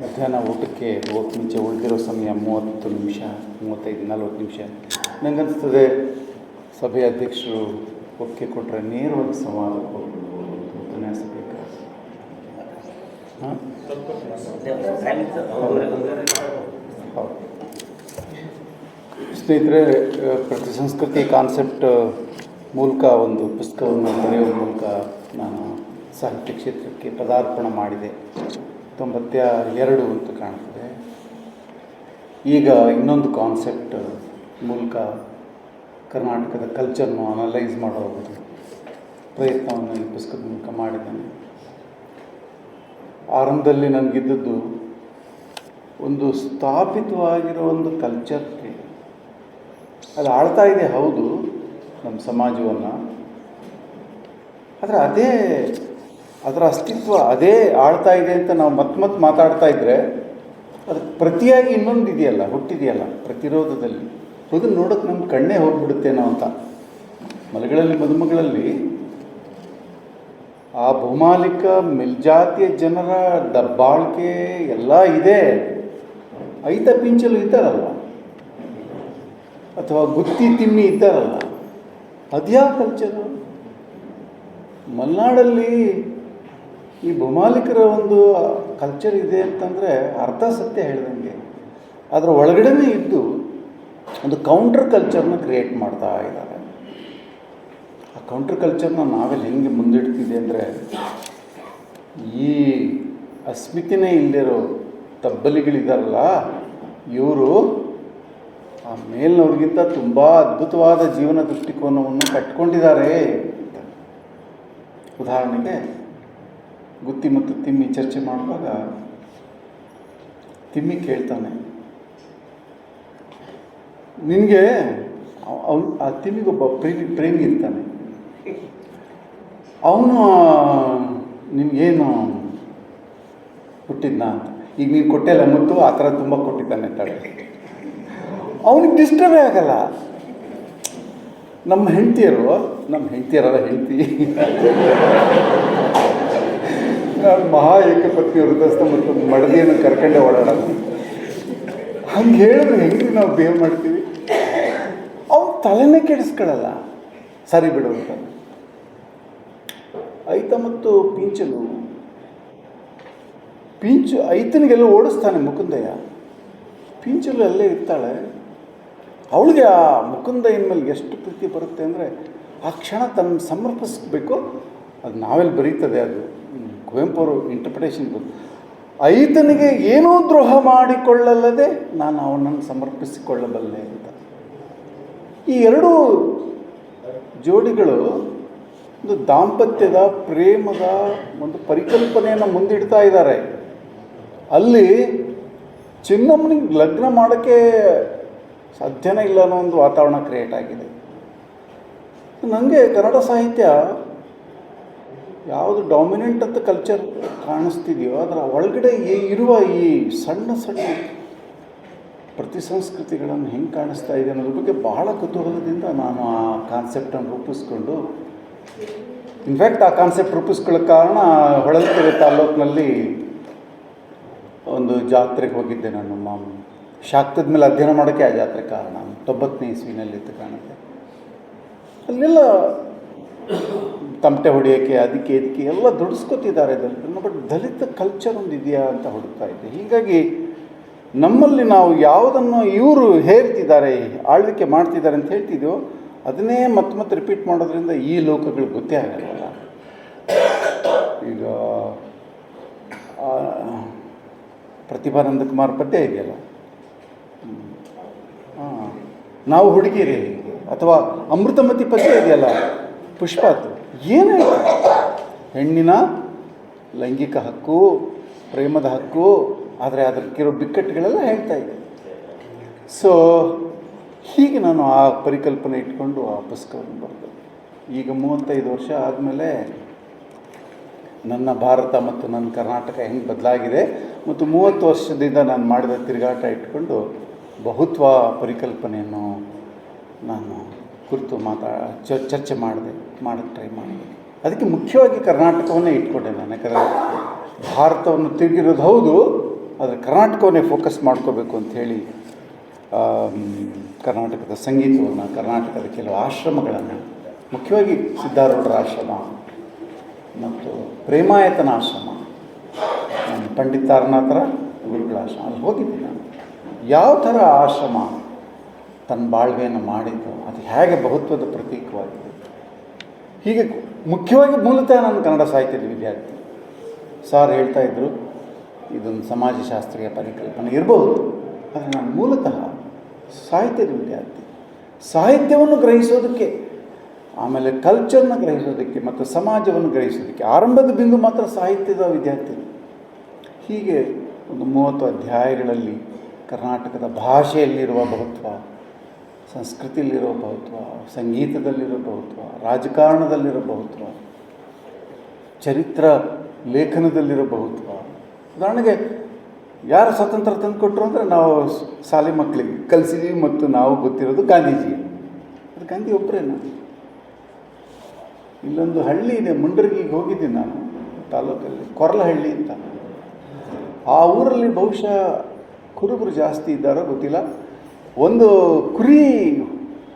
ಮಧ್ಯಾಹ್ನ ಊಟಕ್ಕೆ ಹೋಗಕ್ಕೆ ಮುಂಚೆ ಉಳಿದಿರೋ ಸಮಯ ಮೂವತ್ತು ನಿಮಿಷ, ಮೂವತ್ತೈದು, ನಲ್ವತ್ತು ನಿಮಿಷ. ನನಗನ್ನಿಸ್ತದೆ ಸಭೆಯ ಅಧ್ಯಕ್ಷರು ಒಪ್ಪಿಗೆ ಕೊಟ್ಟರೆ ನೇರವಾಗಿ ಸಂವಾದ ಹೋಗ್ಬಿಡ್ಬೋದು ಅಂತ ಉಪನ್ಯಾಸ ಬೇಕಾ ಹಾಂ? ಹೌದು. ಸ್ನೇಹಿತರೆ ಪ್ರತಿ ಸಂಸ್ಕೃತಿ ಕಾನ್ಸೆಪ್ಟ್ ಮೂಲಕ ಒಂದು ಪುಸ್ತಕವನ್ನು ಬರೆಯುವ ಮೂಲಕ ನಾನು ಸಾಹಿತ್ಯ ಕ್ಷೇತ್ರಕ್ಕೆ ಪದಾರ್ಪಣೆ ಮಾಡಿದೆ. ತೊಂಬತ್ತ ಎರಡು ಅಂತ ಕಾಣ್ತದೆ. ಈಗ ಇನ್ನೊಂದು ಕಾನ್ಸೆಪ್ಟ್ ಮೂಲಕ ಕರ್ನಾಟಕದ ಕಲ್ಚರ್ನು ಅನಲೈಸ್ ಮಾಡೋ ಪ್ರಯತ್ನವನ್ನು ಈ ಪುಸ್ತಕದ ಮೂಲಕ ಮಾಡಿದ್ದೇನೆ. ಆರಂಭದಲ್ಲಿ ನನಗಿದ್ದದ್ದು ಒಂದು ಸ್ಥಾಪಿತವಾಗಿರೋ ಒಂದು ಕಲ್ಚರ್ಗೆ ಅದು ಆಳ್ತಾ ಇದೆ, ಹೌದು, ನಮ್ಮ ಸಮಾಜವನ್ನು. ಆದರೆ ಅದೇ ಅದರ ಅಸ್ತಿತ್ವ ಅದೇ ಆಳ್ತಾ ಇದೆ ಅಂತ ನಾವು ಮತ್ತೆ ಮತ್ತೆ ಮಾತಾಡ್ತಾ ಇದ್ದರೆ ಅದಕ್ಕೆ ಪ್ರತಿಯಾಗಿ ಇನ್ನೊಂದು ಇದೆಯಲ್ಲ, ಹುಟ್ಟಿದೆಯಲ್ಲ, ಪ್ರತಿರೋಧದಲ್ಲಿ. ಅದನ್ನು ನೋಡೋಕೆ ನಮ್ಮ ಕಣ್ಣೇ ಹೋಗ್ಬಿಡುತ್ತೇನೋ ಅಂತ. ಮಲೆಗಳಲ್ಲಿ ಮದುಮಗಳಲ್ಲಿ ಆ ಭೌಮಾಲಿಕ ಮೇಲ್ಜಾತಿಯ ಜನರ ದಬ್ಬಾಳಿಕೆ ಎಲ್ಲ ಇದೆ. ಐತ ಪಿಂಚಲು ಇದ್ದಾರಲ್ಲ ಅಥವಾ ಗುತ್ತಿ ತಿಮ್ಮಿ ಇದ್ದಾರಲ್ಲ? ಅದ್ಯಾ ಕಲ್ಚರು ಮಲೆನಾಡಲ್ಲಿ ಈ ಭೂಮಾಲಿಕರ ಒಂದು ಕಲ್ಚರ್ ಇದೆ ಅಂತಂದರೆ ಅರ್ಧ ಸತ್ಯ ಹೇಳಿದಂಗೆ. ಅದರ ಒಳಗಡೆನೇ ಇದ್ದು ಒಂದು ಕೌಂಟರ್ ಕಲ್ಚರ್ನ ಕ್ರಿಯೇಟ್ ಮಾಡ್ತಾ ಇದ್ದಾರೆ. ಆ ಕೌಂಟರ್ ಕಲ್ಚರ್ನ ನಾವೆಲ್ಲ ಹೆಂಗೆ ಮುಂದಿಡ್ತಿದೆ ಅಂದರೆ ಈ ಅಸ್ಮಿತೆನೇ ಇಲ್ಲದಿರೋ ತಬ್ಬಲಿಗಳಿದಾರಲ್ಲ, ಇವರು ಆ ಮೇಲಿನವ್ರಿಗಿಂತ ತುಂಬ ಅದ್ಭುತವಾದ ಜೀವನ ದೃಷ್ಟಿಕೋನವನ್ನು ಕಟ್ಕೊಂಡಿದ್ದಾರೆ ಉದಾಹರಣೆಗೆ ಗುತ್ತಿ ಮತ್ತು ತಿಮ್ಮಿ ಚರ್ಚೆ ಮಾಡುವಾಗ ತಿಮ್ಮಿ ಕೇಳ್ತಾನೆ, ನಿನಗೆ ಅವ್ನು, ಆ ತಿಮ್ಮಿಗೊಬ್ಬ ಪ್ರೇಮಿ ಪ್ರೇಮಿ ಇರ್ತಾನೆ. ಅವನು ನಿಮಗೇನು ಹುಟ್ಟಿದ್ನ ಈಗ ನೀನು ಕೊಟ್ಟೆಲ್ಲ ಮುತ್ತು, ಆ ಥರ ತುಂಬ ಕೊಟ್ಟಿದ್ದಾನೆ ಅಂತಾಳೆ. ಅವನಿಗೆ ಡಿಸ್ಟರ್ಬೇ ಆಗಲ್ಲ. ನಮ್ಮ ಹೆಂಡತಿಯರು, ನಮ್ಮ ಹೆಂಡತಿಯರಲ್ಲ ಹೆಂಡತಿ. ನಾನು ಮಹಾ ಏಕಪತ್ನಿ ವೃದ್ಧಸ್ಥ ಮತ್ತು ಮಡದಿಯನ್ನು ಕರ್ಕೊಂಡೆ ಓಡಾಡೋದು. ಹಂಗೆ ಹೇಳಿದ್ರೆ ಹೆಂಗ್ರಿ ನಾವು ಬೇವ್ ಮಾಡ್ತೀವಿ? ಅವ್ನು ತಲೆನೇ ಕೆಡಿಸ್ಕೊಳ್ಳಲ್ಲ ಸರಿ ಬಿಡು ಅಂತ. ಐತ ಮತ್ತು ಪಿಂಚನು. ಪಿಂಚು ಐತನಿಗೆಲ್ಲ ಓಡಿಸ್ತಾನೆ ಮುಕುಂದಯ್ಯ. ಪಿಂಚಲು ಅಲ್ಲೇ ಇರ್ತಾಳೆ. ಅವಳಿಗೆ ಆ ಮುಕುಂದ ಇನ್ಮೇಲೆ ಎಷ್ಟು ಪ್ರೀತಿ ಬರುತ್ತೆ ಅಂದರೆ ಆ ಕ್ಷಣ ತನ್ನ ಸಮರ್ಪಿಸ್ಬೇಕು. ಅದು ನಾವೆಲ್ಲಿ ಬರೀತದೆ ಅದು. ಕುವೆಂಪು ಅವರು ಇಂಟರ್ಪ್ರಿಟೇಷನ್ ಬಂತು ಐತನಿಗೆ ಏನೂ ದ್ರೋಹ ಮಾಡಿಕೊಳ್ಳಲ್ಲದೆ ನಾನು ಅವನನ್ನು ಸಮರ್ಪಿಸಿಕೊಳ್ಳಬಲ್ಲೆ ಅಂತ. ಈ ಎರಡೂ ಜೋಡಿಗಳು ಒಂದು ದಾಂಪತ್ಯದ, ಪ್ರೇಮದ ಒಂದು ಪರಿಕಲ್ಪನೆಯನ್ನು ಮುಂದಿಡ್ತಾ ಇದ್ದಾರೆ. ಅಲ್ಲಿ ಚಿನ್ನಮ್ಮನಿಗೆ ಲಗ್ನ ಮಾಡೋಕ್ಕೆ ಸಾಧ್ಯನೇ ಇಲ್ಲ ಅನ್ನೋ ಒಂದು ವಾತಾವರಣ ಕ್ರಿಯೇಟ್ ಆಗಿದೆ. ನನಗೆ ಕನ್ನಡ ಸಾಹಿತ್ಯ ಯಾವುದು ಡಾಮಿನೆಂಟ್ ಅಂತ ಕಲ್ಚರ್ ಕಾಣಿಸ್ತಿದೆಯೋ, ಅದರ ಒಳಗಡೆ ಇರುವ ಈ ಸಣ್ಣ ಸಣ್ಣ ಪ್ರತಿ ಸಂಸ್ಕೃತಿಗಳನ್ನು ಹೆಂಗೆ ಕಾಣಿಸ್ತಾ ಇದೆ ಅನ್ನೋದ್ರ ಬಗ್ಗೆ ಬಹಳ ಕುತೂಹಲದಿಂದ ನಾನು ಆ ಕಾನ್ಸೆಪ್ಟನ್ನು ರೂಪಿಸ್ಕೊಂಡು ಇನ್ಫ್ಯಾಕ್ಟ್ ಆ ಕಾನ್ಸೆಪ್ಟ್ ರೂಪಿಸ್ಕೊಳ್ಳೋ ಕಾರಣ ಹೊಳಲ್ಕೆರೆ ತಾಲೂಕಿನಲ್ಲಿ ಒಂದು ಜಾತ್ರೆಗೆ ಹೋಗಿದ್ದೆ ನಾನು. ಮಾಮ್ ಶಾಕ್ತದ ಮೇಲೆ ಅಧ್ಯಯನ ಮಾಡೋಕ್ಕೆ ಆ ಜಾತ್ರೆ ಕಾರಣ. ತೊಂಬತ್ತನೇ ಇಸ್ವಿನಲ್ಲಿತ್ತು ಕಾಣುತ್ತೆ. ಅಲ್ಲೆಲ್ಲ ತಮಟೆ ಹೊಡೆಯೋಕ್ಕೆ, ಅದಕ್ಕೆ ಇದಕ್ಕೆ ಎಲ್ಲ ದುಡಿಸ್ಕೊತಿದ್ದಾರೆ ದಲಿತರನ್ನು ಬಟ್ ದಲಿತ ಕಲ್ಚರ್ ಒಂದು ಇದೆಯಾ ಅಂತ ಹುಡುಕ್ತಾ ಇದೆ. ಹೀಗಾಗಿ ನಮ್ಮಲ್ಲಿ ನಾವು ಯಾವುದನ್ನು ಇವರು ಹೇರ್ತಿದ್ದಾರೆ, ಆಳ್ವಿಕೆ ಮಾಡ್ತಿದ್ದಾರೆ ಅಂತ ಹೇಳ್ತಿದ್ದೆವು ಅದನ್ನೇ ಮತ್ತೆ ಮತ್ತೆ ರಿಪೀಟ್ ಮಾಡೋದ್ರಿಂದ ಈ ಲೋಕಗಳು ಗೊತ್ತೇ ಆಗಲ್ಲ ಈಗ ಪ್ರತಿಭಾನಂದ ಕುಮಾರ್ ಪದ್ಯ ಇದೆಯಲ್ಲ? ನಾವು ಹುಡುಗಿರಿ ಅಥವಾ ಅಮೃತಮತಿ ಪದ್ಯ ಇದೆಯಲ್ಲ? ಪುಷ್ಪಾತು. ಏನಾಯಿತು ಹೆಣ್ಣಿನ ಲೈಂಗಿಕ ಹಕ್ಕು, ಪ್ರೇಮದ ಹಕ್ಕು, ಆದರೆ ಅದಕ್ಕಿರೋ ಬಿಕ್ಕಟ್ಟುಗಳೆಲ್ಲ ಹೇಳ್ತಾ ಇದೆ. ಸೊ ಹೀಗೆ ನಾನು ಆ ಪರಿಕಲ್ಪನೆ ಇಟ್ಕೊಂಡು ಆ ಪುಸ್ತಕವನ್ನು ಬರೆದೆ. ಈಗ ಮೂವತ್ತೈದು ವರ್ಷ ಆದಮೇಲೆ ನನ್ನ ಭಾರತ ಮತ್ತು ನನ್ನ ಕರ್ನಾಟಕ ಹೆಂಗೆ ಬದಲಾಗಿದೆ ಮತ್ತು ಮೂವತ್ತು ವರ್ಷದಿಂದ ನಾನು ಮಾಡಿದ ತಿರುಗಾಟ ಇಟ್ಕೊಂಡು ಬಹುತ್ವ ಪರಿಕಲ್ಪನೆಯನ್ನು ನಾನು ಕುರಿತು ಮಾತಾ ಚರ್ಚೆ ಮಾಡಿದೆ ಮಾಡೋಕ್ಕೆ ಟ್ರೈ ಮಾಡಿದೆ. ಅದಕ್ಕೆ ಮುಖ್ಯವಾಗಿ ಕರ್ನಾಟಕವನ್ನೇ ಇಟ್ಕೊಂಡೆ ನಾನು. ಯಾಕಂದರೆ ಭಾರತವನ್ನು ತಿರುಗಿರೋದು ಹೌದು, ಆದರೆ ಕರ್ನಾಟಕವನ್ನೇ ಫೋಕಸ್ ಮಾಡ್ಕೋಬೇಕು ಅಂಥೇಳಿ ಕರ್ನಾಟಕದ ಸಂಗೀತವನ್ನು, ಕರ್ನಾಟಕದ ಕೆಲವು ಆಶ್ರಮಗಳನ್ನು, ಮುಖ್ಯವಾಗಿ ಸಿದ್ಧಾರೂಢರ ಆಶ್ರಮ ಮತ್ತು ಪ್ರೇಮಾಯತನ ಆಶ್ರಮ ಪಂಡಿತಾರನಾಥರ ಪಂಡಿತ್ ಗುರುಗಳ ಆಶ್ರಮ, ಅಲ್ಲಿ ಹೋಗಿದ್ದೆ ನಾನು. ಯಾವ ಥರ ಆಶ್ರಮ? ತನ್ನ ಬಾಳ್ವೆಯನ್ನು ಮಾಡಿದ್ದು, ಅದು ಹೇಗೆ ಬಹುತ್ವದ ಪ್ರತೀಕವಾಗಿದೆ. ಹೀಗೆ ಮುಖ್ಯವಾಗಿ ಮೂಲತಃ ನಾನು ಕನ್ನಡ ಸಾಹಿತ್ಯದ ವಿದ್ಯಾರ್ಥಿ. ಸಾರ್ ಹೇಳ್ತಾ ಇದ್ದರು ಇದೊಂದು ಸಮಾಜಶಾಸ್ತ್ರೀಯ ಪರಿಕಲ್ಪನೆ ಇರಬಹುದು ಆದರೆ ನಾನು ಮೂಲತಃ ಸಾಹಿತ್ಯದ ವಿದ್ಯಾರ್ಥಿ. ಸಾಹಿತ್ಯವನ್ನು ಗ್ರಹಿಸೋದಕ್ಕೆ, ಆಮೇಲೆ ಕಲ್ಚರ್ನ ಗ್ರಹಿಸೋದಕ್ಕೆ ಮತ್ತು ಸಮಾಜವನ್ನು ಗ್ರಹಿಸೋದಕ್ಕೆ ಆರಂಭದ ಬಿಂದು ಮಾತ್ರ ಸಾಹಿತ್ಯದ ವಿದ್ಯಾರ್ಥಿ. ಹೀಗೆ ಒಂದು ಮೂವತ್ತು ಅಧ್ಯಾಯಗಳಲ್ಲಿ ಕರ್ನಾಟಕದ ಭಾಷೆಯಲ್ಲಿರುವ ಬಹುತ್ವ ಸಂಸ್ಕೃತಿಯಲ್ಲಿರೋ ಬಹುತ್ವ, ಸಂಗೀತದಲ್ಲಿರೋ ಬಹುತ್ವ, ರಾಜಕಾರಣದಲ್ಲಿರೋ ಬಹುತ್ವ, ಚರಿತ್ರ ಲೇಖನದಲ್ಲಿರೋ ಬಹುತ್ವ. ಉದಾಹರಣೆಗೆ, ಯಾರು ಸ್ವತಂತ್ರ ತಂದುಕೊಟ್ರು ಅಂದರೆ ನಾವು ಶಾಲೆ ಮಕ್ಕಳಿಗೆ ಕಲಿಸಿದ್ದೀವಿ ಮತ್ತು ನಾವು ಗೊತ್ತಿರೋದು ಗಾಂಧೀಜಿ ಅದು ಗಾಂಧಿ ಒಬ್ಬರೇ ನಾನು. ಇಲ್ಲೊಂದು ಹಳ್ಳಿ ಇದೆ, ಮುಂಡರ್ಗಿಗೆ ಹೋಗಿದ್ದೀನಿ ನಾನು, ತಾಲೂಕಲ್ಲಿ, ಕೊರಲಹಳ್ಳಿ ಅಂತ. ಆ ಊರಲ್ಲಿ ಬಹುಶಃ ಕುರುಬರು ಜಾಸ್ತಿ ಇದ್ದಾರೋ ಗೊತ್ತಿಲ್ಲ. ಒಂದು ಕುರಿ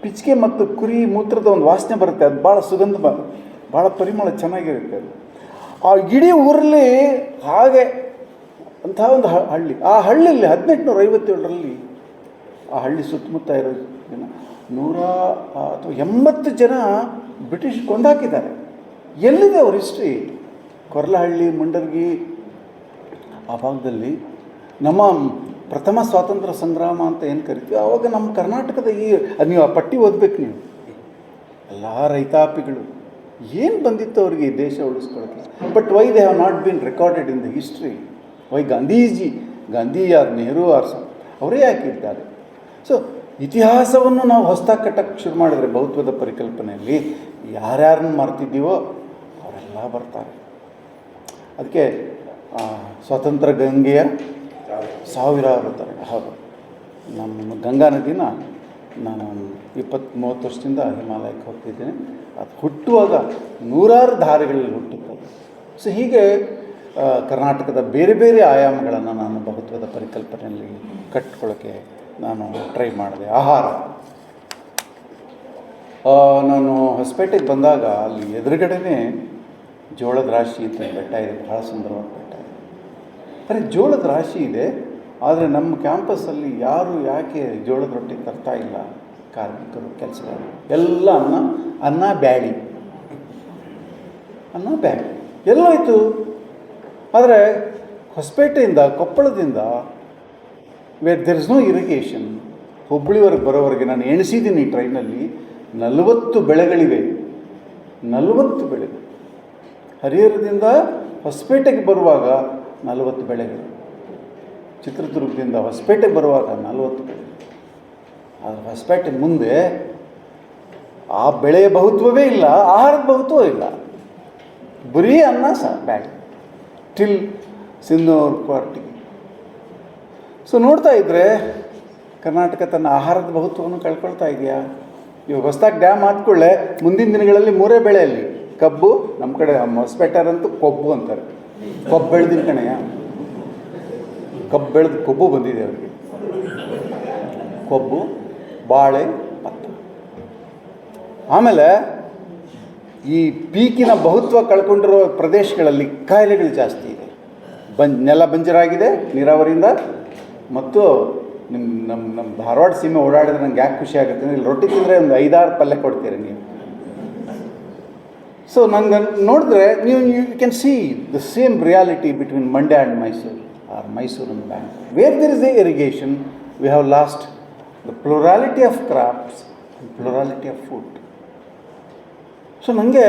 ಪಿಚ್ಕೆ ಮತ್ತು ಕುರಿ ಮೂತ್ರದ ಒಂದು ವಾಸನೆ ಬರುತ್ತೆ. ಅದು ಭಾಳ ಸುಗಂಧ ಭಾಳ ಪರಿಮಳ ಚೆನ್ನಾಗಿರುತ್ತೆ ಅದು. ಆ ಇಡೀ ಊರಲ್ಲಿ ಹಾಗೆ ಅಂತಹ ಒಂದು ಹಳ್ಳಿ. ಆ ಹಳ್ಳಿಯಲ್ಲಿ ಹದಿನೆಂಟುನೂರ ಐವತ್ತೇಳರಲ್ಲಿ ಆ ಹಳ್ಳಿ ಸುತ್ತಮುತ್ತ ಇರೋ ಜನ ನೂರ ಅಥವಾ ಎಂಬತ್ತು ಜನ ಬ್ರಿಟಿಷ್ ಕೊಂಡಾಕಿದ್ದಾರೆ. ಎಲ್ಲಿದೆ ಅವ್ರ ಹಿಸ್ಟ್ರಿ? ಕೊರ್ಲಹಳ್ಳಿ, ಮುಂಡರ್ಗಿ ಆ ಭಾಗದಲ್ಲಿ ನಮ್ಮ ಪ್ರಥಮ ಸ್ವಾತಂತ್ರ್ಯ ಸಂಗ್ರಾಮ ಅಂತ ಏನು ಕರಿತೀವಿ? ಆವಾಗ ನಮ್ಮ ಕರ್ನಾಟಕದ ಈ ನೀವು ಪಟ್ಟಿ ಓದ್ಬೇಕು ನೀವು. ಎಲ್ಲ ರೈತಾಪಿಗಳು, ಏನು ಬಂದಿತ್ತು ಅವರಿಗೆ ಈ ದೇಶ ಉಳಿಸ್ಕೊಳ್ಳೋಕ್ಕೆ but why they have not been recorded in the history why Gandhiji Gandhi or Nehru or ಅವರೇ ಯಾಕಿದ್ದಾರೆ ಸೊ ಇತಿಹಾಸವನ್ನು ನಾವು ಹೊಸದಾಗಿ ಕಟ್ಟಕ್ಕೆ ಶುರು ಮಾಡಿದ್ರೆ ಬಹುತ್ವದ ಪರಿಕಲ್ಪನೆಯಲ್ಲಿ ಯಾರ್ಯಾರನ್ನು ಮರ್ತಿದ್ದೀವೋ ಅವರೆಲ್ಲ ಬರ್ತಾರೆ. ಅದಕ್ಕೆ ಸ್ವಾತಂತ್ರ್ಯ ಗಂಗೆಯ ಸಾವಿರಾರು ಬರ್ತಾರೆ. ಹೌದು. ನಮ್ಮ ಗಂಗಾ ನದಿನ ನಾನು ಇಪ್ಪತ್ತು ಮೂವತ್ತು ವರ್ಷದಿಂದ ಹಿಮಾಲಯಕ್ಕೆ ಹೋಗ್ತಿದ್ದೇನೆ. ಅದು ಹುಟ್ಟುವಾಗ ನೂರಾರು ದಾರಿಗಳಲ್ಲಿ ಹುಟ್ಟುತ್ತದೆ ಸೊ ಹೀಗೆ ಕರ್ನಾಟಕದ ಬೇರೆ ಬೇರೆ ಆಯಾಮಗಳನ್ನು ನಾನು ಬಹುತ್ವದ ಪರಿಕಲ್ಪನೆಯಲ್ಲಿ ಕಟ್ಕೊಳ್ಳೋಕ್ಕೆ ನಾನು ಟ್ರೈ ಮಾಡಿದೆ. ಆಹಾರ. ನಾನು ಹೊಸಪೇಟೆಗೆ ಬಂದಾಗ ಅಲ್ಲಿ ಎದುರುಗಡೆನೇ ಜೋಳದ ರಾಶಿ ಅಂತ ಬೆಟ್ಟ ಇದೆ. ಬಹಳ ಸುಂದರವಾದ ಬೆಟ್ಟ. ಅರೆ ಜೋಳದ ರಾಶಿ ಇದೆ, ಆದರೆ ನಮ್ಮ ಕ್ಯಾಂಪಸ್ಸಲ್ಲಿ ಯಾರು ಯಾಕೆ ಜೋಳದ ರೊಟ್ಟಿ ತರ್ತಾ ಇಲ್ಲ? ಕಾರ್ಮಿಕರು, ಕೆಲಸಗಾರರು. ಎಲ್ಲ ಅನ್ನ ಅನ್ನ ಬ್ಯಾಳಿ. ಅನ್ನ ಬ್ಯಾಳಿ. ಎಲ್ಲೋಯ್ತು? ಆದರೆ ಹೊಸಪೇಟೆಯಿಂದ, ಕೊಪ್ಪಳದಿಂದ where there is no irrigation ಹುಬ್ಬಳ್ಳಿವರೆಗೆ ಬರೋವರೆಗೆ ನಾನು ಎಣಿಸಿದ್ದೀನಿ ಟ್ರೈನಲ್ಲಿ, ನಲವತ್ತು ಬೆಳೆಗಳಿವೆ. ನಲವತ್ತು ಬೆಳೆಗಳು ಹರಿಹರದಿಂದ ಹೊಸಪೇಟೆಗೆ ಬರುವಾಗ ನಲವತ್ತು ಬೆಳೆಗಳು. ಚಿತ್ರದುರ್ಗದಿಂದ ಹೊಸಪೇಟೆಗೆ ಬರುವಾಗ ನಲವತ್ತು ಬೆಳೆ ಆದರೆ ಹೊಸಪೇಟೆ ಮುಂದೆ ಆ ಬೆಳೆಯ ಬಹುತ್ವವೇ ಇಲ್ಲ, ಆಹಾರದ ಬಹುತ್ವ ಇಲ್ಲ. ಬರೀ ಅನ್ನ ಸಹ bad till Sindhoor party so ನೋಡ್ತಾ ಇದ್ದರೆ ಕರ್ನಾಟಕ ತನ್ನ ಆಹಾರದ ಬಹುತ್ವವನ್ನು ಕಳ್ಕೊಳ್ತಾ ಇದೆಯಾ? ಇವಾಗ ಹೊಸದಾಗಿ ಡ್ಯಾಮ್ ಹಾಕ್ಕೊಳ್ಳೆ ಮುಂದಿನ ದಿನಗಳಲ್ಲಿ ಮೂರೇ ಬೆಳೆಯಲ್ಲಿ ಕಬ್ಬು ನಮ್ಮ ಕಡೆ ಹೊಸಪೇಟರಂತೂ ಕೊಬ್ಬು ಅಂತಾರೆ. ಕೊಬ್ಬು ಬೆಳೆದಿನ ಕಣೆಯ ಕಬ್ಬು ಬೆಳೆದು ಕೊಬ್ಬು ಬಂದಿದೆ ಅವರಿಗೆ. ಕೊಬ್ಬು, ಬಾಳೆ ಭತ್ತ ಆಮೇಲೆ ಈ ಪೀಕಿನ ಬಹುತ್ವ ಕಳ್ಕೊಂಡಿರೋ ಪ್ರದೇಶಗಳಲ್ಲಿ ಕಾಯಿಲೆಗಳು ಜಾಸ್ತಿ ಇದೆ. ಬಂಜ್ ನೆಲ ಬಂಜರಾಗಿದೆ ನೀರಾವರಿಯಿಂದ ಮತ್ತು ನಿಮ್ಮ ನಮ್ಮ ನಮ್ಮ ಧಾರವಾಡ ಸೀಮೆ ಓಡಾಡಿದ್ರೆ ನಂಗೆ ಯಾಕೆ ಖುಷಿ ಆಗುತ್ತೆ ಅಂದರೆ ಇಲ್ಲಿ ರೊಟ್ಟಿ ತಿಂದರೆ ಒಂದು ಐದಾರು ಪಲ್ಯ ಕೊಡ್ತೀರಿ ನೀವು. ಸೊ ನನಗೆ ನೋಡಿದ್ರೆ ನೀವು you can see the same reality between Mandya and Mysuru or Mysuru and bank where there is a irrigation we have lost the plurality of crafts plurality of food so ನನಗೆ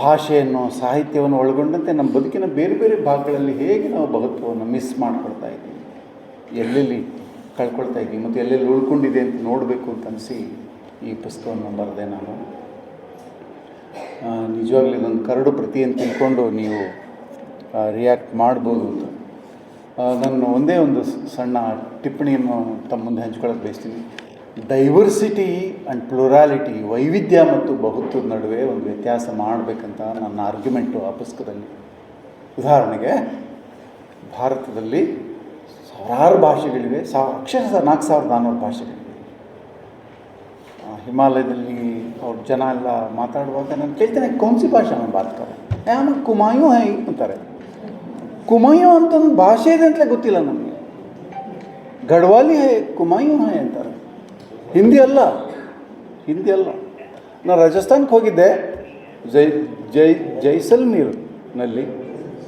ಭಾಷೆಯನ್ನು, ಸಾಹಿತ್ಯವನ್ನು ಒಳಗೊಂಡಂತೆ ನಮ್ಮ ಬದುಕಿನ ಬೇರೆ ಬೇರೆ ಭಾಗಗಳಲ್ಲಿ ಹೇಗೆ ನಾವು ಭಗತ್ವವನ್ನು ಮಿಸ್ ಮಾಡ್ಕೊಳ್ತಾ ಇದ್ದೀವಿ, ಎಲ್ಲೆಲ್ಲಿ ಕಳ್ಕೊಳ್ತಾ ಇದ್ದೀವಿ, ಮತ್ತು ಎಲ್ಲೆಲ್ಲಿ ಉಳ್ಕೊಂಡಿದೆ ಅಂತ ನೋಡಬೇಕು ಅಂತ ಅನಿಸಿ ಈ ಪುಸ್ತಕವನ್ನು ಬರೆದೆ ನಾನು. ನಿಜವಾಗ್ಲೂ ಇದೊಂದು ಕರಡು ಪ್ರತಿ ಅಂತ ತಿಳ್ಕೊಂಡು ನೀವು ರಿಯಾಕ್ಟ್ ಮಾಡ್ಬೋದು ಅಂತ. ನನ್ನ ನಾನು ಒಂದೇ ಒಂದು ಸಣ್ಣ ಟಿಪ್ಪಣಿಯನ್ನು ತಮ್ಮ ಮುಂದೆ ಹಂಚ್ಕೊಳ್ಳೋಕೆ ಬಯಸ್ತೀನಿ. ಡೈವರ್ಸಿಟಿ ಆ್ಯಂಡ್ ಪ್ಲೊರಾಲಿಟಿ ವೈವಿಧ್ಯ ಮತ್ತು ಬಹುತ್ವದ ನಡುವೆ ಒಂದು ವ್ಯತ್ಯಾಸ ಮಾಡಬೇಕಂತ ನನ್ನ ಆರ್ಗ್ಯುಮೆಂಟು ಆ ಪುಸ್ತಕದಲ್ಲಿ ಉದಾಹರಣೆಗೆ, ಭಾರತದಲ್ಲಿ ಸಾವಿರಾರು ಭಾಷೆಗಳಿವೆ, ಸಾ, ಅಕ್ಷರಶಃ ನಾಲ್ಕು ಸಾವಿರದ ನಾನ್ನೂರು ಭಾಷೆಗಳಿವೆ. ಹಿಮಾಲಯದಲ್ಲಿ ಅವ್ರ ಜನ ಎಲ್ಲ ಮಾತಾಡುವಾಗ ನಾನು ಕೇಳ್ತೇನೆ ಕೌನ್ಸಿ ಭಾಷೆ ನಾನು ಬಾತ್ತಾರೆ ಆಮೇಲೆ ಕುಮಾಯು ಹೈ ಅಂತಾರೆ ಕುಮಾಯು ಅಂತಂದು ಭಾಷೆ ಇದೆ ಅಂತಲೇ ಗೊತ್ತಿಲ್ಲ ನಮಗೆ ಗಡ್ವಾಲಿ ಹೈ ಕುಮಾಯು ಹೈ ಅಂತಾರೆ ಹಿಂದಿ ಅಲ್ಲ ಹಿಂದಿ ಅಲ್ಲ ನಾನು ರಾಜಸ್ಥಾನಕ್ಕೆ ಹೋಗಿದ್ದೆ ಜೈ ಜೈ ಜೈಸಲ್ಮೀರ್ನಲ್ಲಿ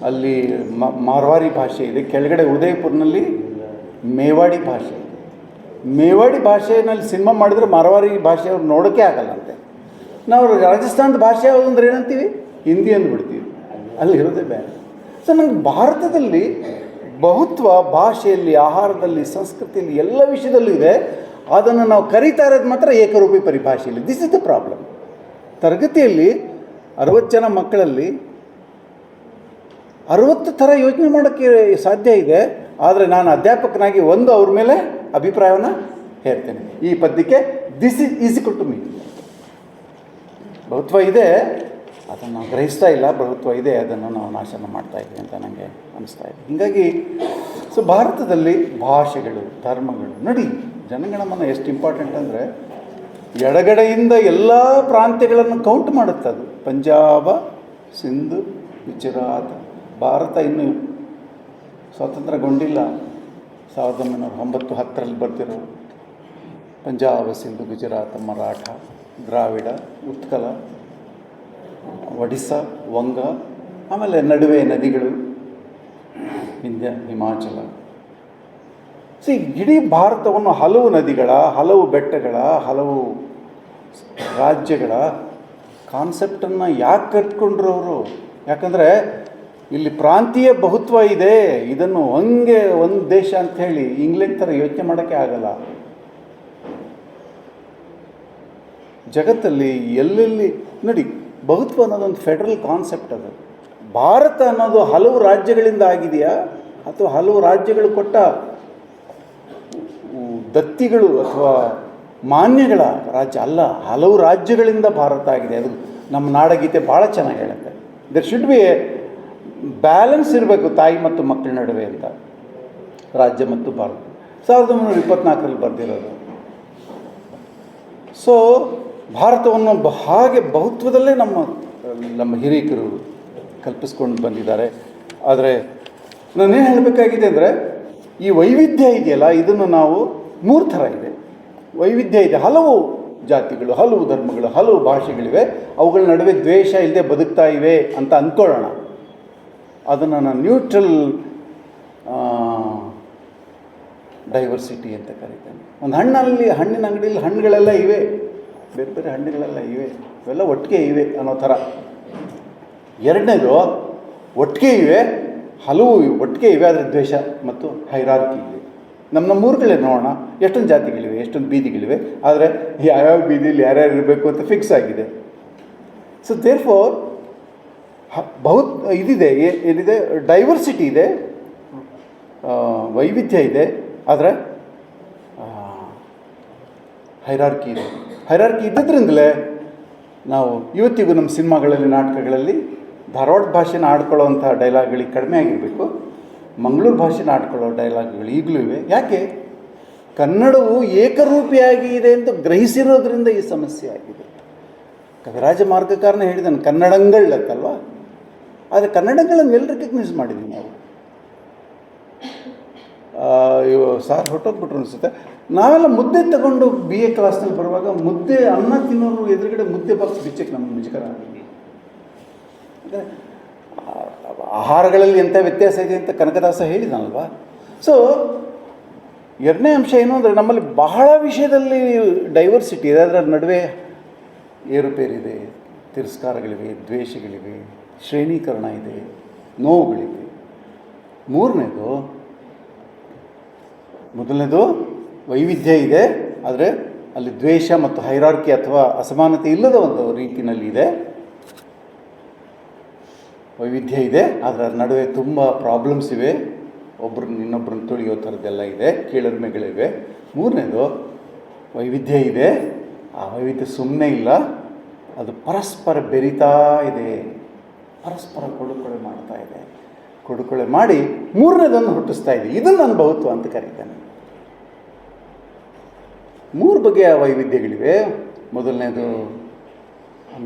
ಅಲ್ಲಿ ಮಾರ್ವಾರಿ ಭಾಷೆ ಇದೆ ಕೆಳಗಡೆ ಉದಯಪುರ್ನಲ್ಲಿ ಮೇವಾಡಿ ಭಾಷೆ ಮೇವಾಡಿ ಭಾಷೆಯಲ್ಲಿ ಸಿನಿಮಾ ಮಾಡಿದ್ರೆ ಮಾರ್ವಾರಿ ಭಾಷೆ ಅವ್ರು ನೋಡೋಕ್ಕೆ ಆಗಲ್ಲಂತೆ ನಾವು ರಾಜಸ್ಥಾನದ ಭಾಷೆ ಅಂದ್ರೆ ಏನಂತೀವಿ? ಹಿಂದಿ ಅಂದ್ಬಿಡ್ತೀವಿ. ಅಲ್ಲಿ ಇರೋದೇ ಬೇರೆ ಸೊ ನಂಗೆ ಭಾರತದಲ್ಲಿ ಬಹುತ್ವ, ಭಾಷೆಯಲ್ಲಿ, ಆಹಾರದಲ್ಲಿ, ಸಂಸ್ಕೃತಿಯಲ್ಲಿ ಎಲ್ಲ ವಿಷಯದಲ್ಲೂ ಇದೆ. ಅದನ್ನು ನಾವು ಕರೀತಾ ಇರೋದು ಮಾತ್ರ ಏಕರೂಪಿ ಪರಿಭಾಷೆಯಲ್ಲಿ. ದಿಸ್ ಇಸ್ ದ ಪ್ರಾಬ್ಲಮ್ ತರಗತಿಯಲ್ಲಿ ಅರವತ್ತು ಜನ ಮಕ್ಕಳಲ್ಲಿ ಅರವತ್ತು ಥರ ಯೋಚನೆ ಮಾಡೋಕ್ಕೆ ಸಾಧ್ಯ ಇದೆ. ಆದರೆ ನಾನು ಅಧ್ಯಾಪಕನಾಗಿ ಒಂದು ಅವ್ರ ಮೇಲೆ ಅಭಿಪ್ರಾಯವನ್ನು ಹೇಳ್ತೇನೆ. ಈ ಪದ್ಯಕ್ಕೆ this is easy to me ಬಹುತ್ವ ಇದೆ, ಅದನ್ನು ನಾವು ಗ್ರಹಿಸ್ತಾ ಇಲ್ಲ. ಬಹುತ್ವ ಇದೆ, ಅದನ್ನು ನಾವು ನಾಶನ ಮಾಡ್ತಾ ಇದ್ದೀವಿ ಅಂತ ನನಗೆ ಅನಿಸ್ತಾ ಇದೆ. ಹೀಗಾಗಿ, ಸೊ ಭಾರತದಲ್ಲಿ ಭಾಷೆಗಳು, ಧರ್ಮಗಳು, ನಡಿ, ಜನಗಣಮನ ಎಷ್ಟು ಇಂಪಾರ್ಟೆಂಟ್ ಅಂದರೆ, ಎಡಗಡೆಯಿಂದ ಎಲ್ಲ ಪ್ರಾಂತ್ಯಗಳನ್ನು ಕೌಂಟ್ ಮಾಡುತ್ತೆ ಅದು. ಪಂಜಾಬ, ಸಿಂಧು, ಗುಜರಾತ್, ಭಾರತ ಇನ್ನೂ ಸ್ವಾತಂತ್ರ್ಯಗೊಂಡಿಲ್ಲ. ಸಾವಿರದ ಒಂಬೈನೂರ ಒಂಬತ್ತು ಹತ್ತರಲ್ಲಿ ಬರ್ತಿರೋ ಪಂಜಾಬ್, ಸಿಂಧು, ಗುಜರಾತ್, ಮರಾಠ ದ್ರಾವಿಡ, ಉತ್ಕಲ, ಒಡಿಸ್ಸಾ ವಂಗ ಆಮೇಲೆ ನಡುವೆ ನದಿಗಳು ವಿಂಧ್ಯ ಹಿಮಾಚಲ. ಸಿ ಇಡೀ ಭಾರತವನ್ನು ಹಲವು ನದಿಗಳ, ಹಲವು ಬೆಟ್ಟಗಳ, ಹಲವು ರಾಜ್ಯಗಳ ಕಾನ್ಸೆಪ್ಟನ್ನು ಯಾಕೆ ಕಟ್ಕೊಂಡ್ರು ಅವರು? ಯಾಕಂದರೆ ಇಲ್ಲಿ ಪ್ರಾಂತೀಯ ಬಹುತ್ವ ಇದೆ. ಇದನ್ನು ಹಂಗೆ ಒಂದು ದೇಶ ಅಂತ ಹೇಳಿ ಇಂಗ್ಲೆಂಡ್ ಥರ ಯೋಚನೆ ಮಾಡೋಕ್ಕೆ ಆಗಲ್ಲ. ಜಗತ್ತಲ್ಲಿ ಎಲ್ಲೆಲ್ಲಿ, ನೋಡಿ ಬಹುತ್ವ ಅನ್ನೋದೊಂದು ಫೆಡರಲ್ ಕಾನ್ಸೆಪ್ಟ್ ಅದು. ಭಾರತ ಅನ್ನೋದು ಹಲವು ರಾಜ್ಯಗಳಿಂದ ಆಗಿದೆಯಾ? ಅಥವಾ ಹಲವು ರಾಜ್ಯಗಳು ಕೊಟ್ಟ ದತ್ತಿಗಳು ಅಥವಾ ಮಾನ್ಯಗಳ ರಾಜ್ಯ ಅಲ್ಲ, ಹಲವು ರಾಜ್ಯಗಳಿಂದ ಭಾರತ ಆಗಿದೆ. ಅದು ನಮ್ಮ ನಾಡಗೀತೆ ಭಾಳ ಚೆನ್ನಾಗಿ ಹೇಳುತ್ತೆ. ದರ್ ಶುಡ್ ಬಿ ಬ್ಯಾಲೆನ್ಸ್ ಇರಬೇಕು ತಾಯಿ ಮತ್ತು ಮಕ್ಕಳ ನಡುವೆ ಅಂತ. ರಾಜ್ಯ ಮತ್ತು ಭಾರತ. ಸಾವಿರದ ಒಂಬೈನೂರ ಇಪ್ಪತ್ನಾಲ್ಕರಲ್ಲಿ ಬರೆದಿರೋದು. ಸೊ ಭಾರತವನ್ನು ಹಾಗೆ ಬಹುತ್ವದಲ್ಲೇ ನಮ್ಮ ನಮ್ಮ ಹಿರಿಯಕರು ಕಲ್ಪಿಸ್ಕೊಂಡು ಬಂದಿದ್ದಾರೆ. ಆದರೆ ನಾನೇನು ಹೇಳಬೇಕಾಗಿದೆ ಅಂದರೆ, ಈ ವೈವಿಧ್ಯ ಇದೆಯಲ್ಲ, ಇದನ್ನು ನಾವು ಮೂರು ಥರ ಇದೆ. ವೈವಿಧ್ಯ ಇದೆ. ಹಲವು ಜಾತಿಗಳು, ಹಲವು ಧರ್ಮಗಳು, ಹಲವು ಭಾಷೆಗಳಿವೆ. ಅವುಗಳ ನಡುವೆ ದ್ವೇಷ ಇಲ್ಲದೆ ಬದುಕ್ತಾ ಇವೆ ಅಂತ ಅಂದ್ಕೊಳ್ಳೋಣ ಅದನ್ನು ನಾನು ನ್ಯೂಟ್ರಲ್ ಡೈವರ್ಸಿಟಿ ಅಂತ ಕರಿತೇನೆ. ಒಂದು ಹಣ್ಣಲ್ಲಿ, ಹಣ್ಣಿನ ಅಂಗಡಿಯಲ್ಲಿ ಹಣ್ಣುಗಳೆಲ್ಲ ಇವೆ. ಬೇರೆ ಬೇರೆ ಹಣ್ಣುಗಳೆಲ್ಲ ಇವೆ. ಇವೆಲ್ಲ ಒಟ್ಟಿಗೆ ಇವೆ ಅನ್ನೋ ಥರ. ಎರಡನೇದು, ಒಟ್ಟಿಗೆ ಇವೆ, ಹಲವು ಒಟ್ಟಿಗೆ ಇವೆ ಆದರೆ ದ್ವೇಷ ಮತ್ತು ಹೈರಾರ್ಕಿ ಇದೆ ನಮ್ಮ ನಮ್ಮ ಊರುಗಳೇ ನೋಡೋಣ, ಎಷ್ಟೊಂದು ಜಾತಿಗಳಿವೆ, ಎಷ್ಟೊಂದು ಬೀದಿಗಳಿವೆ, ಆದರೆ ಯಾವ್ಯಾವ ಬೀದಿಲಿ ಯಾರ್ಯಾರು ಇರಬೇಕು ಅಂತ ಫಿಕ್ಸ್ ಆಗಿದೆ. ಸೊ ದೇರ್ ಫೋರ್ ಬಹುತ್ ಇದಿದೆ ಏನಿದೆ ಡೈವರ್ಸಿಟಿ ಇದೆ ವೈವಿಧ್ಯ ಇದೆ, ಆದರೆ ಹೈರಾರ್ಕಿ ಇದೆ. ಹೈರಾರ್ಕಿ ಇದ್ದದ್ರಿಂದಲೇ ನಾವು ಇವತ್ತಿಗೂ ನಮ್ಮ ಸಿನಿಮಾಗಳಲ್ಲಿ, ನಾಟಕಗಳಲ್ಲಿ ಧಾರವಾಡ ಭಾಷೆನ ಆಡ್ಕೊಳ್ಳೋವಂಥ ಡೈಲಾಗ್ಗಳಿಗೆ ಕಡಿಮೆ ಆಗಿರಬೇಕು. ಮಂಗಳೂರು ಭಾಷೆನ ಆಡ್ಕೊಳ್ಳೋ ಡೈಲಾಗ್ಗಳು ಈಗಲೂ ಇವೆ. ಯಾಕೆ? ಕನ್ನಡವು ಏಕರೂಪಿಯಾಗಿ ಇದೆ ಅಂತ ಗ್ರಹಿಸಿರೋದ್ರಿಂದ ಈ ಸಮಸ್ಯೆ ಆಗಿದೆ. ಕವಿರಾಜ ಮಾರ್ಗಕಾರನ ಹೇಳಿದ್ದಾನೆ ಅಂತಲ್ವಾ? ಆದರೆ ಕನ್ನಡಗಳನ್ನು ಎಲ್ಲಿ ರೆಕಗ್ನೈಸ್ ಮಾಡಿದ್ದೀವಿ ನಾವು? ಇವು ಸಾರ್ ಹೊಟ್ಟೋಗ್ಬಿಟ್ರು ಅನಿಸುತ್ತೆ. ನಾವೆಲ್ಲ ಮುದ್ದೆ ತಗೊಂಡು ಬಿ ಎ ಕ್ಲಾಸ್ನಲ್ಲಿ ಬರುವಾಗ ಮುದ್ದೆ ಅನ್ನ ತಿನ್ನೋರು ಎದುರುಗಡೆ ಮುದ್ದೆ ಬಾಕ್ಸ್ ಬಿಚ್ಚಕ್ಕೆ ನಮ್ಮ ಮುಜುಗರ. ಅಂದ್ರೆ, ಆಹಾರಗಳಲ್ಲಿ ಎಂಥ ವ್ಯತ್ಯಾಸ ಇದೆ ಅಂತ ಕನಕದಾಸ ಹೇಳಿದನಲ್ವಾ? ಸೊ ಎರಡನೇ ಅಂಶ ಏನು ಅಂದರೆ ನಮ್ಮಲ್ಲಿ ಬಹಳ ವಿಷಯದಲ್ಲಿ ಡೈವರ್ಸಿಟಿ ಇದೆ. ಅದರ ನಡುವೆ ಏರುಪೇರಿದೆ ತಿರಸ್ಕಾರಗಳಿವೆ ದ್ವೇಷಗಳಿವೆ ಶ್ರೇಣೀಕರಣ ಇದೆ ನೋವುಗಳಿವೆ. ಮೂರನೇದು ಮೊದಲನೇದು ವೈವಿಧ್ಯ ಇದೆ, ಆದರೆ ಅಲ್ಲಿ ದ್ವೇಷ ಮತ್ತು ಹೈರಾರ್ಕಿ ಅಥವಾ ಅಸಮಾನತೆ ಇಲ್ಲದ ಒಂದು ರೀತಿಯಲ್ಲಿ ಇದೆ. ವೈವಿಧ್ಯ ಇದೆ ಅದರ ನಡುವೆ ತುಂಬ ಪ್ರಾಬ್ಲಮ್ಸ್ ಇವೆ. ಒಬ್ರನ್ನ ಇನ್ನೊಬ್ರನ್ನ ತುಳಿಯೋ ಥರದ್ದೆಲ್ಲ ಇದೆ, ಕೀಳರಿಮೆಗಳಿವೆ. ಮೂರನೇದು, ವೈವಿಧ್ಯ ಇದೆ. ಆ ವೈವಿಧ್ಯ ಸುಮ್ಮನೆ ಇಲ್ಲ, ಅದು ಪರಸ್ಪರ ಬೆರಿತಾ ಇದೆ. ಪರಸ್ಪರ ಕೊಡುಕೊಳೆ ಮಾಡ್ತಾ ಇದೆ. ಕೊಡುಕೊಳೆ ಮಾಡಿ ಮೂರನೇದನ್ನು ಹುಟ್ಟಿಸ್ತಾ ಇದೆ. ಇದನ್ನು ನಾನು ಅಂತ ಕರೀತಾನೆ. ಮೂರು ಬಗೆಯ ವೈವಿಧ್ಯಗಳಿವೆ. ಮೊದಲನೇದು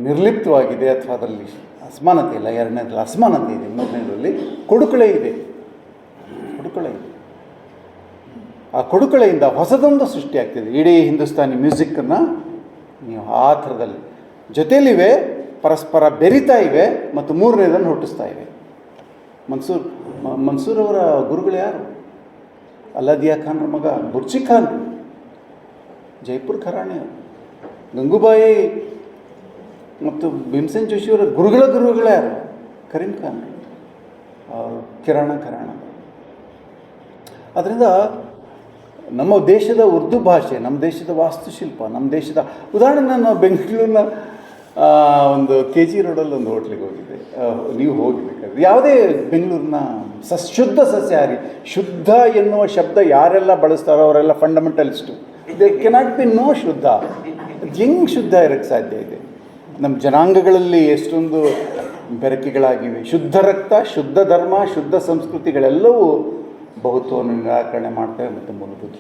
ನಿರ್ಲಿಪ್ತವಾಗಿದೆ ಅಥವಾ ಅದರಲ್ಲಿ ಅಸಮಾನತೆ ಇಲ್ಲ, ಎರಡನೇದ್ರಲ್ಲಿ ಅಸಮಾನತೆ ಇದೆ, ಮೂರನೇದರಲ್ಲಿ ಕೊಡುಕಳೆ ಇದೆ. ಕೊಡುಕಳೆ ಇದೆ. ಆ ಕೊಡುಕಳೆಯಿಂದ ಹೊಸದೊಂದು ಸೃಷ್ಟಿಯಾಗ್ತಿದೆ ಇಡೀ ಹಿಂದೂಸ್ತಾನಿ ಮ್ಯೂಸಿಕ್ಕನ್ನು ನೀವು ಆ ಥರದಲ್ಲಿ ಜೊತೆಯಲ್ಲಿವೆ, ಪರಸ್ಪರ ಬೆರಿತಾ ಇವೆ ಮತ್ತು ಮೂರನೇದನ್ನು ಹುಟ್ಟಿಸ್ತಾ ಇವೆ. ಮನ್ಸೂರ್ ಮನ್ಸೂರವರ ಗುರುಗಳು ಯಾರು? ಅಲ್ಲಾದಿಯಾ ಖಾನ್ರ ಮಗ, ಬುರ್ಜಿ ಖಾನ್. ಜೈಪುರ್ ಖರಾಣೆ. ಗಂಗೂಬಾಯಿ ಮತ್ತು ಭೀಮಸೇನ್ ಜೋಶಿಯವರ ಗುರುಗಳ ಗುರುಗಳ್ಯಾರು ಕರೀಂ ಖಾನ್. ಕಿರಾಣ ಖರಾಣ. ಅದರಿಂದ ನಮ್ಮ ದೇಶದ ಉರ್ದು ಭಾಷೆ, ನಮ್ಮ ದೇಶದ ವಾಸ್ತುಶಿಲ್ಪ, ನಮ್ಮ ದೇಶದ ಉದಾಹರಣೆ ನಾನು ಬೆಂಗಳೂರಿನ ಒಂದು ಕೆ ಜಿ ರೋಡಲ್ಲಿ ಒಂದು ಹೋಟ್ಲಿಗೆ ಹೋಗಿದ್ದೆ. ನೀವು ಹೋಗಬೇಕಾದ್ರೆ ಯಾವುದೇ ಬೆಂಗಳೂರಿನ ಸಶುದ್ಧ ಶುದ್ಧ ಸಸ್ಯಾಹಾರಿ, ಶುದ್ಧ ಎನ್ನುವ ಶಬ್ದ ಯಾರೆಲ್ಲ ಬಳಸ್ತಾರೋ ಅವರೆಲ್ಲ fundamentalist they cannot be no ಶುದ್ಧ ಹೆಂಗೆ ಶುದ್ಧ ಇರೋಕ್ಕೆ ಸಾಧ್ಯ ಇದೆ. ನಮ್ಮ ಜನಾಂಗಗಳಲ್ಲಿ ಎಷ್ಟೊಂದು ಬೆರಕೆಗಳಾಗಿವೆ. ಶುದ್ಧ ರಕ್ತ, ಶುದ್ಧ ಧರ್ಮ, ಶುದ್ಧ ಸಂಸ್ಕೃತಿಗಳೆಲ್ಲವೂ ಬಹುತ್ವವನ್ನು ನಿರಾಕರಣೆ ಮಾಡ್ತವೆ ಮತ್ತು ಮೂಲಭೂತ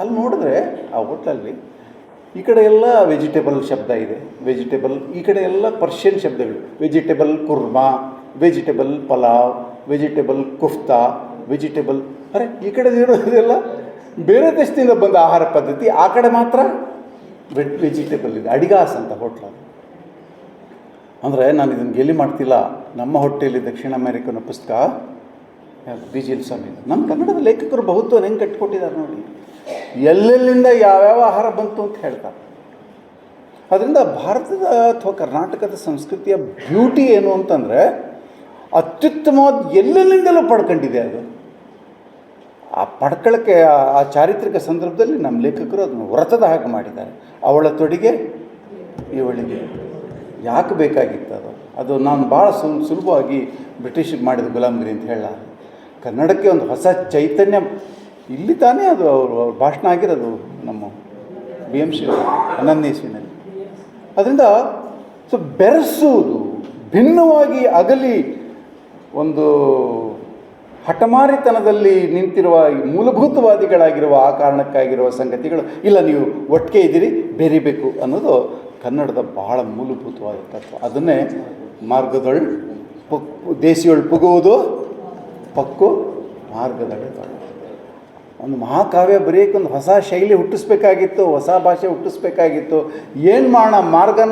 ಅಲ್ಲಿ ನೋಡಿದ್ರೆ ಆ ಹೋಟ್ಲಲ್ಲಿ ಈ ಕಡೆ ಎಲ್ಲ ವೆಜಿಟೇಬಲ್ ಶಬ್ದ ಇದೆ. ವೆಜಿಟೇಬಲ್ ಈ ಕಡೆ ಎಲ್ಲ ಪರ್ಷಿಯನ್ ಶಬ್ದಗಳು. Vegetable kurma vegetable pulao vegetable kofta vegetable ಅರೆ, ಈ ಕಡೆ ಇರೋದೆಲ್ಲ ಬೇರೆ ದೇಶದಿಂದ ಬಂದ ಆಹಾರ ಪದ್ಧತಿ ಆ ಕಡೆ ಮಾತ್ರ ವೆಜ್, ವೆಜಿಟೇಬಲ್ ಇದೆ. ಅಡಿಗಾಸ್ ಅಂತ ಹೋಟ್ಲ ಅಂದರೆ ನಾನು ಇದನ್ನು ಗೆಲ್ಲಿ ಮಾಡ್ತಿಲ್ಲ? ನಮ್ಮ ಹೊಟ್ಟೆಯಲ್ಲಿ ದಕ್ಷಿಣ ಅಮೆರಿಕನ ಪುಸ್ತಕ ಬಿ. ಜಿ. ಎಲ್ ಸ್ವಾಮಿ ನಮ್ಮ ಕನ್ನಡದ ಲೇಖಕರು ಬಹುತ್ವ ಹೆಂಗೆ ಕಟ್ಟಿಕೊಟ್ಟಿದ್ದಾರೆ ನೋಡಿ. ಎಲ್ಲೆಲ್ಲಿಂದ ಯಾವ್ಯಾವ ಆಹಾರ ಬಂತು ಅಂತ ಹೇಳ್ತಾರೆ. ಅದರಿಂದ ಭಾರತದ ಅಥವಾ ಕರ್ನಾಟಕದ ಸಂಸ್ಕೃತಿಯ ಬ್ಯೂಟಿ ಏನು ಅಂತಂದರೆ ಅತ್ಯುತ್ತಮವಾದ ಎಲ್ಲೆಲ್ಲಿಂದಲೂ ಪಡ್ಕೊಂಡಿದೆ ಅದು. ಆ ಪಡ್ಕಳಕ್ಕೆ, ಆ- ಚಾರಿತ್ರಿಕ ಸಂದರ್ಭದಲ್ಲಿ ನಮ್ಮ ಲೇಖಕರು ಅದನ್ನು ವ್ರತದ ಹಾಗೆ ಮಾಡಿದ್ದಾರೆ. ಅವಳ ತೊಡಿಗೆ, ಇವಳಿಗೆ ಯಾಕೆ ಬೇಕಾಗಿತ್ತು ಅದು? ಅದು ನಾನು ಭಾಳ ಸುಲ್, ಸುಲಭವಾಗಿ ಬ್ರಿಟಿಷಿಗೆ ಮಾಡಿದ ಗುಲಾಮಗಿರಿ ಅಂತ ಹೇಳ ಕನ್ನಡಕ್ಕೆ ಒಂದು ಹೊಸ ಚೈತನ್ಯ, ಇಲ್ಲಿ ತಾನೇ ಅದು ಅವರು, ಅವ್ರ ಭಾಷಣ ಆಗಿರೋದು ನಮ್ಮ ಬಿ ಎಂ ಶ್ರೀ ಅನನ್ಯಸಿನಲ್ಲಿ. ಅದರಿಂದ ಸೊ ಬೆರೆಸುವುದು, ಭಿನ್ನವಾಗಿ ಅಗಲಿ ಒಂದು ಹಠಮಾರಿತನದಲ್ಲಿ ನಿಂತಿರುವ ಮೂಲಭೂತವಾದಿಗಳಾಗಿರುವ ಆ ಕಾರಣಕ್ಕಾಗಿರುವ ಸಂಗತಿಗಳು, ಇಲ್ಲ ನೀವು ಒಟ್ಟಿಗೆ ಇದ್ದೀರಿ, ಬೆರಿಬೇಕು ಅನ್ನೋದು ಕನ್ನಡದ ಬಹಳ ಮೂಲಭೂತವಾದ ತತ್ವ. ಅದನ್ನೇ ಮಾರ್ಗದೊಳ್ ಪಕ್ಕು ದೇಶಿಯೊಳ್ ಪುಗುವುದು, ಪಕ್ಕು ಮಾರ್ಗದೊಳ್ ಒಂದು ಮಹಾಕಾವ್ಯ ಬರೆಯೋಕ್ಕೊಂದು ಹೊಸ ಶೈಲಿ ಹುಟ್ಟಿಸ್ಬೇಕಾಗಿತ್ತು, ಹೊಸ ಭಾಷೆ ಹುಟ್ಟಿಸ್ಬೇಕಾಗಿತ್ತು, ಏನು ಮಾಡೋಣ ಮಾರ್ಗನ